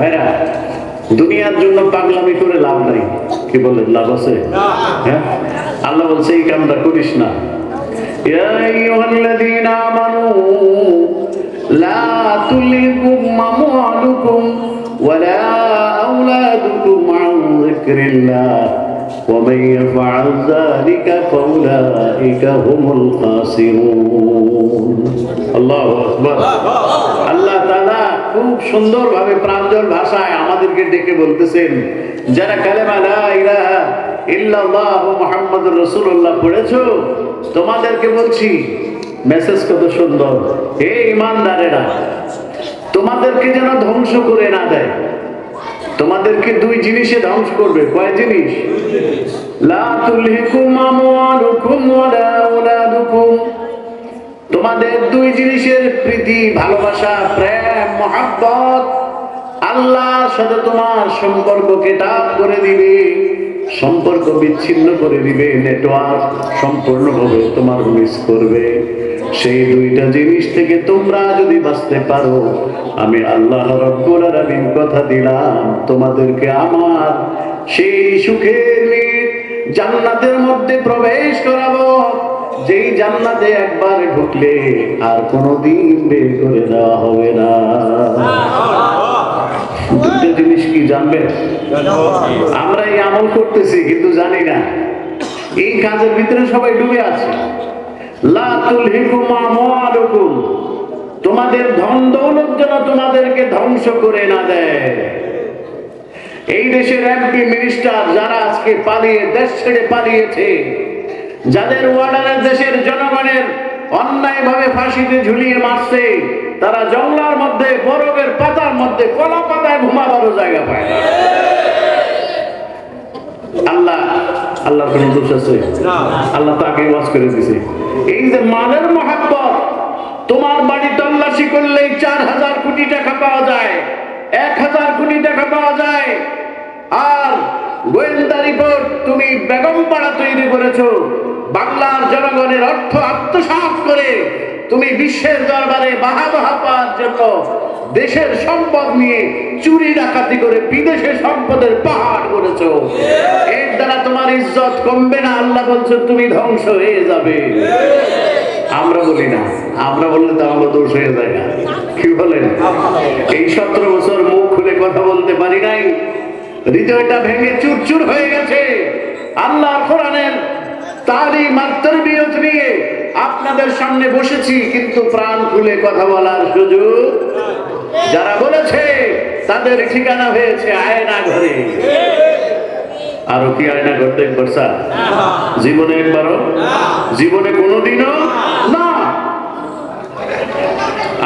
ভাইরা দুনিয়ার জন্য পাগলামি করে লাভ নাই কি বলেন লাভ আছে হ্যাঁ আল্লাহ বলছে এই কামটা করিস না ইয়া আইয়ুহাল্লাযীনা আমানু লা তুলহিকুম আমওয়ালুকুম ওয়ালা আওলাদুকুম আন যিকরিল্লাহ ومن يفعل ذلك فأولئك هم الخاسرون الله أكبر আল্লাহ তাআলা খুব সুন্দরভাবে প্রাঞ্জল ভাষায় আমাদেরকে ডেকে বলতেছেন, যারা কালেমা লা ইলাহা ইল্লাল্লাহ মুহাম্মাদুর তোমাদেরকে বলছি, মেসেজ কত সুন্দর। হে ইমানদারেরা, তোমাদেরকে যেন ধ্বংস করে না দেয়। তোমাদেরকে দুই জিনিসে ধ্বংস করবে। কয় জিনিস? লা তুলহিকুম আমওয়ালুকুম ওয়ালা জিনিসের প্রীতি, ভালোবাসা, প্রেম, মহাব্বত আল্লাহর সাথে তোমার সম্পর্ককে টাপ করে দিবে, সম্পর্ক বিচ্ছিন্ন করে দিবে নেটওয়ার্ক সম্পূর্ণভাবে তোমার মিস করবে। সেই দুইটা জিনিস থেকে তোমরা যদি বাঁচতে পারো, আমি আল্লাহ রব্বুল আলামিন কথা দিলাম, তোমাদেরকে আমার সেই সুখের জান্নাতের মধ্যে প্রবেশ করাবো। যেই জান্নাতে একবার ঢুকলে আর কোনোদিন বের করে দেওয়া হবে না। দুটো জিনিস কি জানবেন? আমরা এই আমল করতেছি, কিন্তু জানি না। এই কাজের ভিতরে সবাই ডুবে আছে। তোমাদের ধন দৌলত যেন তোমাদেরকে ধ্বংস করে না দেয়। এই দেশের এমপি মিনিস্টার যারা আজকে পালিয়ে, দেশ ছেড়ে পালিয়েছে যাদের ওয়ার্ডারের দেশের জনগণের অন্যায়ভাবে ফাঁসিতে ঝুলিয়ে মারছে তারা জঙ্গলার মধ্যে বরফের পাতার মধ্যে কলা পাতায় ঘুমাবারও জায়গা পায় না। আল্লাহ আল্লাহর কোনো দোষ আছে? আল্লাহ তাকে ওয়াজ করে দিছে। এই যে মালের মহাব্বত তোমার বাড়ি তল্লাশি করলেই চার হাজার কোটি টাকা পাওয়া যায় এক হাজার কোটি টাকা পাওয়া যায় আর গোয়েন্দা রিপোর্ট তুমি বেগম পাড়া তৈরি করেছ। বাংলার জনগণের অর্থ আত্মসাৎ করে তুমি বিশ্বের দরবারে বাহা বাহা পাওয়ার জন্য দেশের সম্পদ নিয়ে চুরি ডাকাতি করে বিদেশে সম্পদের পাহাড় করেছ। এর দ্বারা তোমার ইজ্জত কমবে না, আল্লাহ বলছো তুমি ধ্বংস হয়ে যাবে। আমরা বলি না, আমরা বললে তো আমরা দোষ হয়ে যায় না। কি বলেন? এই সতেরো বছর মুখ খুলে কথা বলতে পারি নাই। হৃদয়টা ভেঙে চুরচুর হয়ে গেছে। আল্লাহ কোরআনের তারই মাত্র বিরত নিয়ে আপনাদের সামনে বসেছি কিন্তু প্রাণ খুলে কথা বলার সুযোগ যারা বলেছে তাদের ঠিকানা হয়েছে আয়না ঘরে আরও কি আয়না ঘরতে বর্ষা জীবনে একবারও? জীবনে কোনোদিনও? না।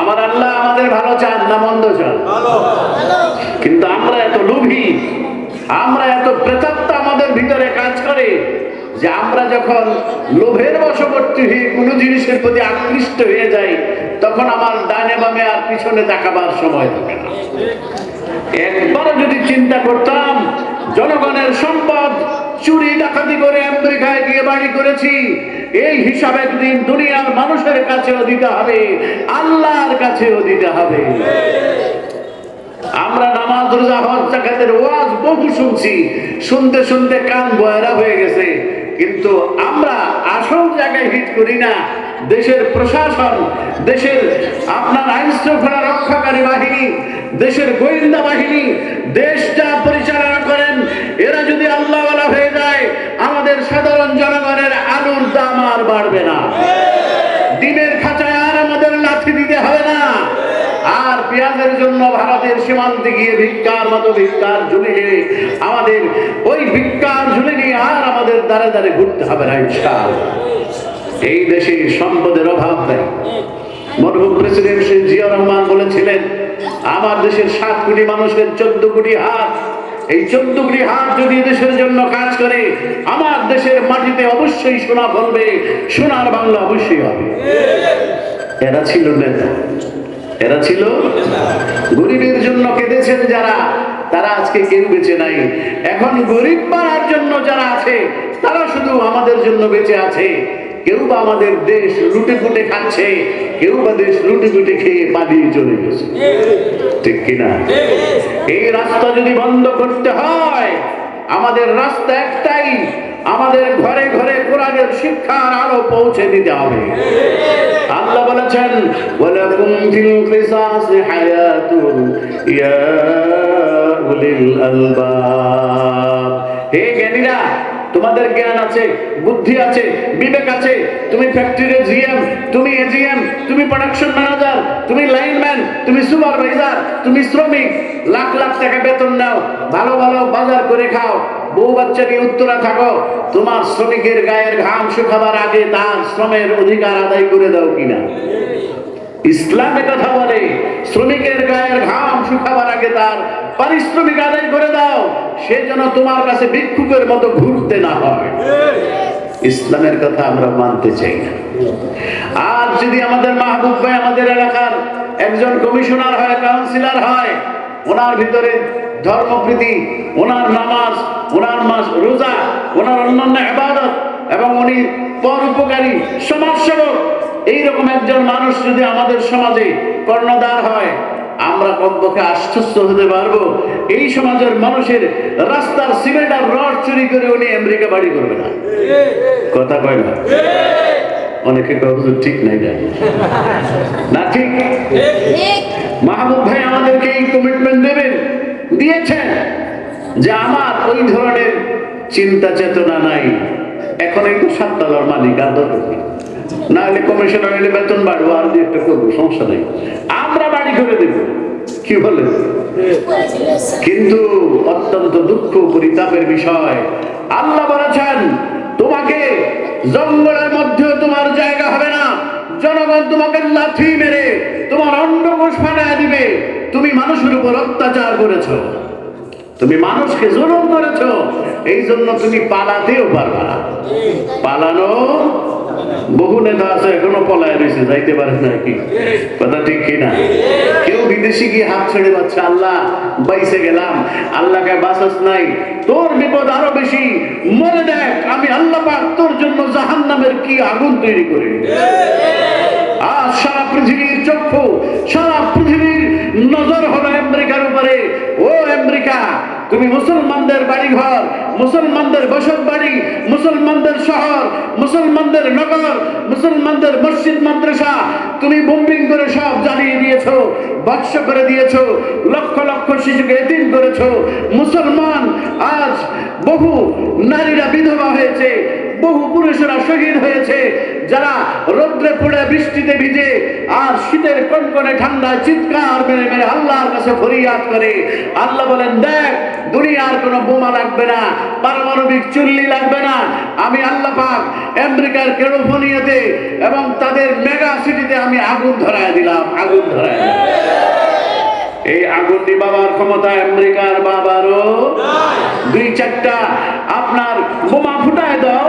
আমার আল্লাহ আমাদের ভালো চান না মন্দ চান? কিন্তু আমরা এত আমরা এত প্রেতাত্মা আমাদের ভিতরে কাজ করে যে আমরা যখন লোভের বশবর্তী হয়ে কোনো জিনিসের প্রতি আকৃষ্ট হয়ে যাই, তখন আমার ডানে বামে আর পিছনে তাকাবার সময় থাকে না। একবার যদি চিন্তা করতাম, জনগণের সম্পদ চুরি, ডাকাতি করে আমেরিকায় গিয়ে বাড়ি করেছি, এই হিসাব একদিন দুনিয়ার মানুষের কাছেও দিতে হবে, আল্লাহর কাছেও দিতে হবে। আমরা নামাজ রোজা হজ জাকাতের ওয়াজ বহু শুনছি। শুনতে শুনতে কান বয়রা হয়ে গেছে। কিন্তু আমরা আসল জায়গায় হিট করি না। দেশের প্রশাসন, দেশের আপনার আইন শৃঙ্খলা রক্ষাকারী বাহিনী, দেশের গোয়েন্দা বাহিনী পেঁয়াজের জন্য ভারতের সীমান্তে গিয়ে ভিক্ষার মতো ভিক্ষার ঝুলে আমাদের ওই ভিক্ষার ঝুলে নিয়ে আর আমাদের দ্বারে দ্বারে ঘুরতে হবে না, ইনশাআল্লাহ। এই দেশে সম্পদের অভাব নেই। মরহুম প্রেসিডেন্ট শেখ জিয়া রহমান বলেছিলেন, আমার দেশের সাত কোটি মানুষের চোদ্দ কোটি হাত। এই চোদ্দ কোটি হাত যদি দেশের জন্য কাজ করে, আমার দেশের মাটিতে অবশ্যই সোনা ফলবে, সোনার বাংলা অবশ্যই হবে। এরা ছিল নেতা। এরা ছিল গরিবের জন্য কেঁদেছেন যারা তারা আজকে কেউ বেঁচে নাই। এখন গরিব মারার জন্য যারা আছে তারা শুধু আমাদের জন্য বেঁচে আছে। কেউ বা আমাদের দেশ লুটে ফুটে খাচ্ছে কেউ বা দেশ লুটে ফুটে খেয়ে পালিয়ে চলে গেছে। ঠিক। কিনা? এই রাস্তা যদি বন্ধ করতে হয় আমাদের রাস্তা একটাই, আমাদের ঘরে ঘরে কোরআনের শিক্ষার আলো পৌঁছে দিতে হবে। আল্লাহ বলেছেন, ওয়ালাকুম ফিল হায়াতুন ইয়া উলিল আলবাব। তোমাদের জ্ঞান আছে, বুদ্ধি আছে, বিবেক আছে। তুমি ফ্যাক্টরির জিএম তুমি এজিএম তুমি প্রোডাকশন ম্যানেজার তুমি লাইনম্যান তুমি সুপারভাইজার তুমি শ্রমিক। লাখ লাখ টাকা বেতন নাও, ভালো ভালো বাজার করে খাও। বউ বাচ্চা নিয়ে উত্তরা থাকো। তোমার শ্রমিকের গায়ের ঘাম শুকাবার আগে তার শ্রমের অধিকার আদায় করে দাও কিনা? ইসলামে কথা বলে, শ্রমিকের গায়ের ঘাম শুকাবার আগে তার পারিশ্রমিক আদায় করে দাও, সে যেন তোমার কাছে ভিক্ষুকের মতো ঘুরতে না হয়। ইসলামের কথা আমরা মানতে চাই না। আর যদি আমাদের মাহবুব ভাই আমাদের এলাকার একজন কমিশনার হয়, কাউন্সিলর হয়, ওনার ভিতরে ধর্মপ্রীতি, ওনার নামাজ, ওনার মাস রোজা, ওনার অন্যান্য আবাদত এবং উনি পরোপকারী সমাজসেবক এইরকম একজন মানুষ যদি আমাদের সমাজে কর্ণধার হয়, আমরা কমপক্ষে আশ্বস্ত হতে পারব। এই সমাজের মানুষের রাস্তার সিমেন্ট আর রড চুরি করে উনি আমেরিকা বাড়ি করবে না। কথা কয় না? অনেকে হুজুর, ঠিক নাই যায় না, ঠিক? মাহবুব ভাই আমাদেরকে এই কমিটমেন্ট দেবেন, দিয়েছেন যে আমার ওই ধরনের চিন্তা চেতনা নাই। এখন একটু সাততলার মালিক, আর দরকার না হলে কমিশনার হলে বেতন বাড়বো, আর দিয়ে একটা করব, সমস্যা নেই। আমরা বাড়ি করে দেব। কি বলেন কিন্তু অত্যন্ত দুঃখ পরিতাপের বিষয়। আল্লাহ বলেছেন, তোমাকে জঙ্গলের মধ্যেও তোমার জায়গা হবে না। জনগণ তোমাকে লাথি মেরে, তোমার অন্ডকোষ ফাটায় দিবে। তুমি মানুষের উপর অত্যাচার করেছ। তুমি মানুষকে জুলুম করেছ। এই জন্য তুমি পালাতেও পারবা না। পালানো বহু নেতা আছে, এখনও পলায় রয়েছে, যাইতে পারে না কি? কথা ঠিক কিনা কেউ বিদেশি গিয়ে হাত ছেড়ে পাচ্ছে আল্লাহ, বাইসে গেলাম। আল্লাহকে বাসাস নাই। তোর বিপদ আরও বেশি। মনে দেখ, আমি আল্লাহ পাক তোর জন্য জাহান নামের কি আগুন তৈরি করি? আর সারা পৃথিবীর চক্ষু, সারা পৃথিবীর নজর হলো আমেরিকার উপরে। ও আমেরিকা তুমি মুসলমানদের বাড়ি ঘর মুসলমানদের বসত বাড়ি, মুসলমানদের শহর, মুসলমানদের নগর, মুসলমানদের মসজিদ, মাদ্রাসা, তুমি বোম্বিং করে সব জ্বালিয়ে দিয়েছ বৎস করে দিয়েছ, লক্ষ লক্ষ শিশুকে এতিম করেছ। মুসলমান আজ বহু নারীরা বিধবা হয়েছে, বহু পুরুষরা শহীদ হয়েছে, যারা রৌদ্রে পড়ে বৃষ্টিতে ভিজে আর শীতের কনকনে ঠান্ডায় চিৎকার মেরে মেরে আল্লাহর কাছে ফরিয়াদ করে। আল্লাহ বলেন, দেখ দুনিয়ার কোনো বোমা লাগবে না, পারমাণবিক চুল্লি লাগবে না। আমি আল্লাহ পাক আমেরিকার ক্যালিফোর্নিয়াতে এবং তাদের মেগা সিটিতে আমি আগুন ধরায় দিলাম, আগুন ধরায় এই আগুন নিবাবার ক্ষমতা আমেরিকার বাবারও? দুই চারটা আপনার বোমা ফুটায় দাও,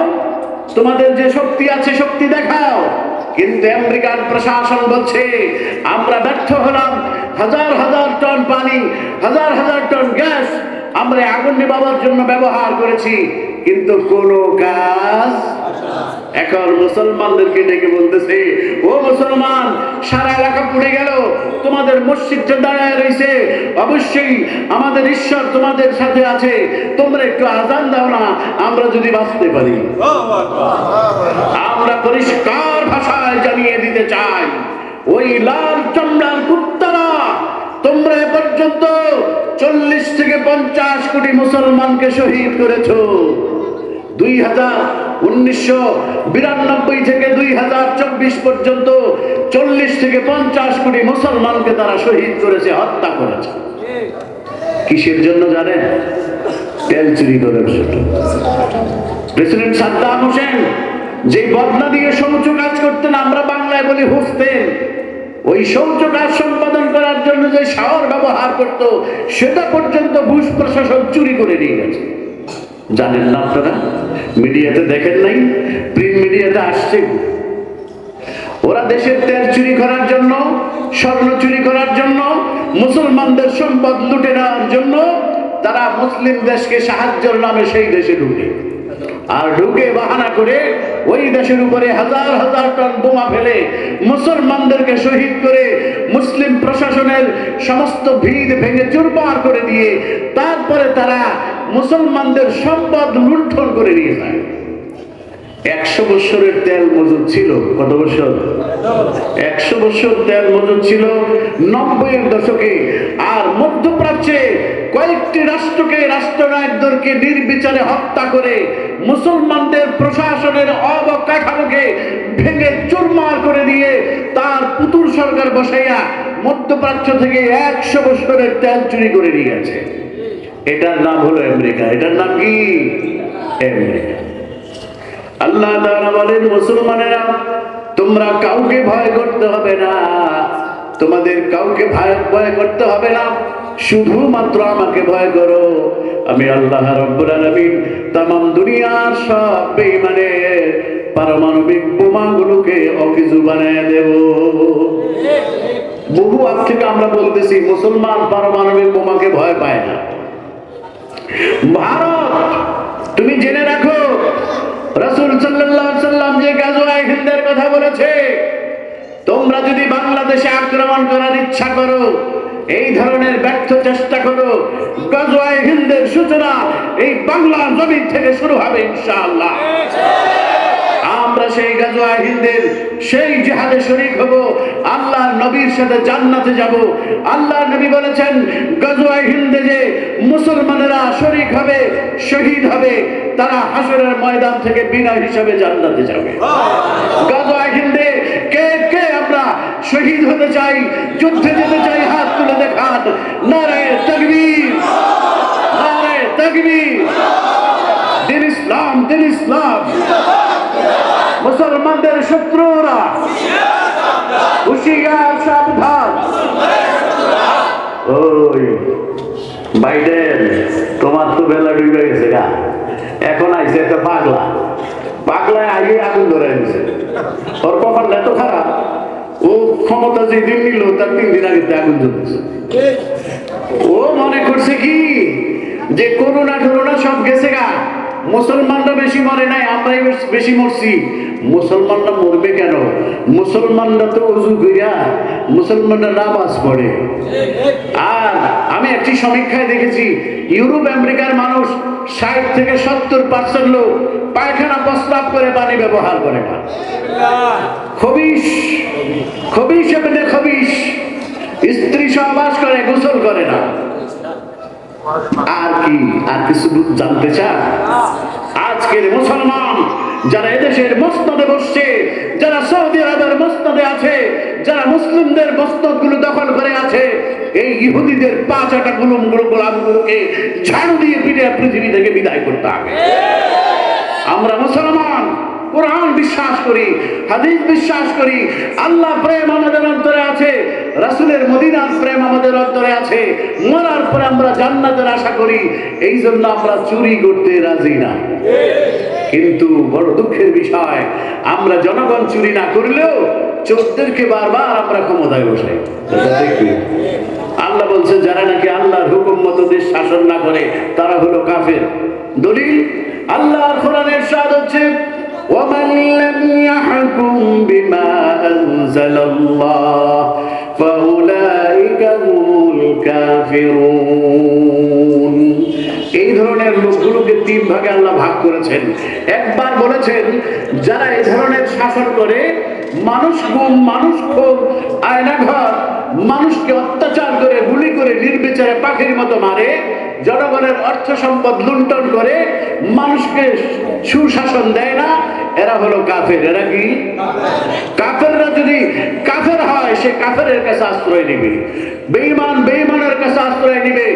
তোমাদের যে শক্তি আছে শক্তি দেখাও। কিন্তু আমেরিকান প্রশাসন বলছে, আমরা ব্যর্থ হলাম। হাজার হাজার টন পানি, হাজার হাজার টন গ্যাস আমরা আগুন নিবাবার জন্য ব্যবহার করেছি, কিন্তু কোন কাজ এখন মুসলমানদেরকে ডেকে বলতেছে, ও মুসলমান, সারা এলাকা পুড়ে গেল, তোমাদের মসজিদটা দাঁড়ায় রয়েছে, অবশ্যই আমাদের ঈশ্বর তোমাদের সাথে আছে, তোমরা একটু আজান দাও না, আমরা যদি বাঁচতে পারি। আমরা পরিষ্কার ভাষায় জানিয়ে দিতে চাই, ওই লাল চামড়ার কুত্তারা, তোমরা এ পর্যন্ত চল্লিশ থেকে পঞ্চাশ কোটি মুসলমানকে শহীদ করেছ। দুই হাজার উনিশশো বিরানব্বই থেকে দুই হাজার চব্বিশ পর্যন্ত চল্লিশ থেকে পঞ্চাশ কোটি মুসলমানকে তারা শহীদ করেছে, হত্যা করেছে। কিসের জন্য জানেন? তেল চুরি করার প্রেসিডেন্ট সাদ্দাম হোসেন যে বদনা দিয়ে শৌচ কাজ করতেন, আমরা বাংলায় বলি হুসতেন ওই শৌচ কাজ সম্পাদন করার জন্য যে শাওয়ার ব্যবহার করত, সেটা পর্যন্ত বুশ প্রশাসন চুরি করে নিয়ে গেছে। জানেন না আপনারা? মিডিয়াতে দেখেন নাই? প্রিন্ট মিডিয়াতে আসছে। ওরা দেশের তেল চুরি করার জন্য, স্বর্ণ চুরি করার জন্য, মুসলমানদের সম্পদ লুটে নেওয়ার জন্য, তারা মুসলিম দেশকে সাহায্যের নামে সেই দেশে ঢুকে আর ঢুকে বাহানা করে ওই দেশের উপরে হাজার হাজার টন বোমা ফেলে মুসলমানদেরকে শহীদ করে মুসলিম প্রশাসনের সমস্ত ভিড় ভেঙে চুরমার করে দিয়ে তারপরে তারা মুসলমানদের সম্পদ লুণ্ঠন করে নিয়ে যায়। একশো বছরের তেল মজুদ ছিল, কত বছর একশো বছর তেল মজুদ ছিল নব্বইয়ের দশকে, আর মধ্যপ্রাচ্যে কয়েকটি রাষ্ট্রকে রাষ্ট্রনায়কদেরকে নির্বিচারে হত্যা করে মুসলমানদের প্রশাসনের অবকাঠামোকে ভেঙে চুরমার করে দিয়ে তার পুতুল সরকার বসাইয়া মধ্যপ্রাচ্য থেকে একশো বছরের তেল চুরি করে নিয়ে গেছে। এটার নাম হলো আমেরিকা। এটার নাম কি? আমেরিকা। আল্লাহ তাআলা বলেন, মুসলমানেরা, তোমরা কাউকে ভয় করতে হবে না। তোমাদের কাউকে ভয় ভয় করতে হবে না। শুধুমাত্র আমাকে ভয় করো। আমি আল্লাহ রব্বুল আলামিন তাম দুনিয়ার সব বেঈমানের পারমাণবিক বোমাগুলোকে অকিজু বানিয়ে দেব। বহু আগ থেকে আমরা বলতেছি, মুসলমান পারমাণবিক বোমাকে ভয় পায় না। ভারত, তুমি জেনে রাখো, রাসূল আলাইহি সাল্লাম যে গাজওয়ায়ে হিন্দের কথা বলেছে তোমরা যদি বাংলাদেশে আক্রমণ করার ইচ্ছা করো এই ধরনের ব্যর্থ চেষ্টা করো। গাজওয়ায়ে হিন্দের সূচনা এই বাংলা জমিন থেকে শুরু হবে ইনশাআল্লাহ। আমরা সেই গাজওয়া হিন্দের সেই জিহাদে শরীক হব আল্লাহর নবীর সাথে জান্নাতে যাব। আল্লাহর নবী বলেছেন গাজওয়া হিন্দে যে মুসলমানেরা শরীক হবে শহীদ হবে তারা হাসরের ময়দান থেকে বিনা হিসাবে জান্নাতে যাবে। গাজওয়া হিন্দে শহীদ হতে চাই, যুদ্ধে যেতে চাই, হাত তুলে দেখান। নারায় তাকবীর। নারায় তাকবীর। দিন ইসলাম দিন ইসলাম। মুসলমানদের শত্রুরা। হুশিয়ার সাবধান। ওই বাইডেন তোমার তো বেলা ডুবে গেছে গা। এখন আইছে একটা পাগলা। পাগলায় আগে আগুন ধরে দিছে। ওর কপাল এত খারাপ। ও ক্ষমতা যেদিন নিল তার তিন দিন আগে আগুন জ্বলতেছে। ও মনে করছে কি? যে করোনা টরোনা সব গেছে গা। মুসলমানরা বেশি মরে নাই আমরাই বেশ- মরছি। মুসলমানরা মরবে কেন? মুসলমানরা তো অজু কইরা মুসলমানরা নামাজ পড়ে। আর আমি একটি সমীক্ষায় দেখেছি ইউরোপ আমেরিকার মানুষ ষাট থেকে সত্তর পার্সেন্ট লোক পায়খানা প্রস্তাব করে পানি ব্যবহার করে না। খবিস খবিস স্ত্রী সহবাস করে, গোসল করে না। আর কি, আর কিছু জানতে চান? আজকের মুসলমান যারা এদেশের মস্তদে বসছে, যারা সৌদি আরবের মস্তদে আছে, যারা মুসলিমদের মস্তদগুলো দখল করে আছে, এই ইহুদিদের পাঁচ আটা গুলুমগুলো গোলামগুলোকে ঝাড়ু দিয়ে পিঠে পৃথিবী থেকে বিদায় করতে হবে। আমরা মুসলমান, কোরআন বিশ্বাস করি, হাদিস বিশ্বাস করি, আল্লাহ প্রেম আমাদের অন্তরে আছে, রাসূলের মদিনার প্রেম আমাদের অন্তরে আছে, মরার পরে আমরা জান্নাতের আশা করি এই জন্য আমরা চুরি করতে রাজি না। কিন্তু বড় দুঃখের বিষয়, আমরা জনগণ চুরি না করলেও চোরদেরকে বারবার আমরা ক্ষমতায় বসাই। আল্লাহ বলছে, যারা নাকি আল্লাহর হুকুম মতো দেশ শাসন না করে, তারা হলো কাফের। দলিল আল্লাহর কোরআনের সাদ হচ্ছে ومن لم يحكم بما أنزل الله فأولئك هم الكافرون এই ধরনের লোকগুলোকে তিন ভাগে আল্লাহ ভাগ করেছেন একবার বলেছেন যারা এই ধরনের শাসন করে মানুষ গুম মানুষ খুব আয়নাঘর মানুষকে অত্যাচার করে গুলি করে নির্বিচারে পাখির মতো মারে জনগণের অর্থ সম্পদ লুণ্ঠন করে মানুষকে সুশাসন দেয় না, এরা হলো কাফের। এরা কি? কাফেররা যদি কাফের হয়, সে কাফের কাছে আশ্রয় নিবে। বেইমান বেইমানের কাছে আশ্রয় নিবে।